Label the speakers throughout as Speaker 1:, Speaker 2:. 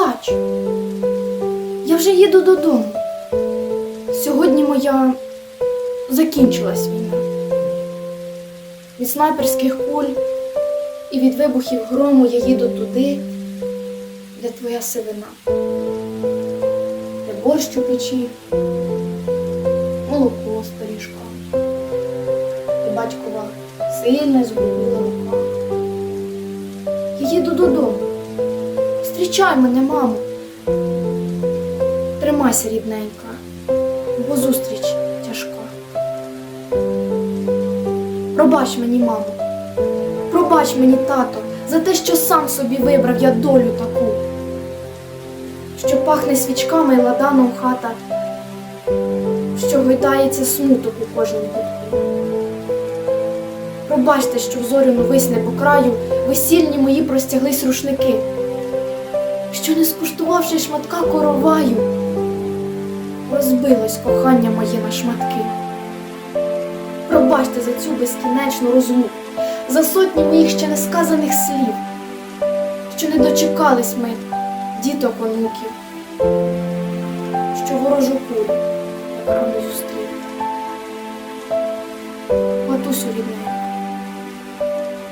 Speaker 1: плач. Я вже їду додому. Сьогодні моя закінчилась війна. Від снайперських куль і від вибухів грому я їду туди, де твоя сивина, де борщ у печі, молоко з пиріжками, і батькова сильна згубила рука. Я їду додому. Зустрічай мене, мамо. Тримайся, рідненька, бо зустріч тяжка. Пробач мені, мамо, пробач мені, тато, за те, що сам собі вибрав я долю таку, що пахне свічками і ладаном хата, що гойдається смуток у кожній кутку. Пробачте, що в зоряну висне по краю весільні мої простяглись рушники, що не скуштувавши шматка короваю, розбилось кохання моє на шматки. Пробачте за цю безкінечну розлуку, за сотні моїх ще несказаних слів, що не дочекались ми діток онуків, що ворожу кулю рано зустріли. Матусю рідненька,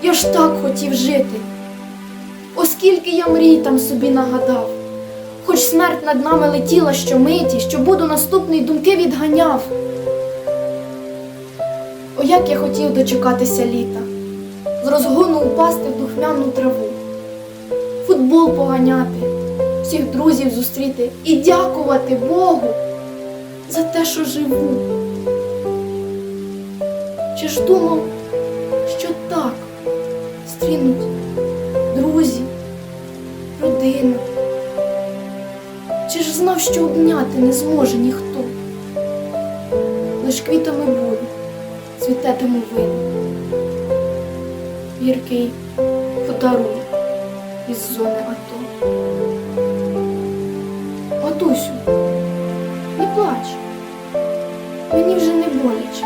Speaker 1: я ж так хотів жити, оскільки я мрій там собі нагадав, хоч смерть над нами летіла щомиті, що буду наступний думки відганяв. О, як я хотів дочекатися літа, з розгону упасти в духмяну траву, футбол поганяти, всіх друзів зустріти і дякувати Богу за те, що живу. Чи ж думав, родина? Чи ж знав, що обняти не зможе ніхто? Лиш квітами болю цвітетиму вину. Гіркий подарунок із зони АТО. Матусю, не плач, мені вже не боляче.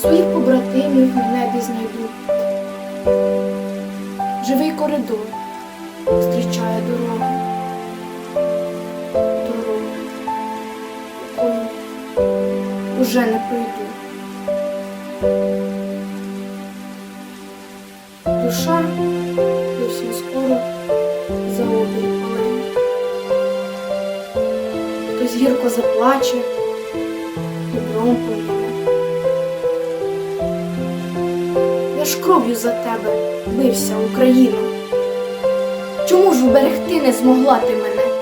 Speaker 1: Своїх побратимів небі знайду. Живий коридор зустрічає дорогу. Дорогу, якою уже не пройду. Душа зовсім скоро за обрій полине. Хтось гірко заплаче, добром полине. Я ж кров'ю за тебе бився, Україно. Чому ж вберегти не змогла ти мене?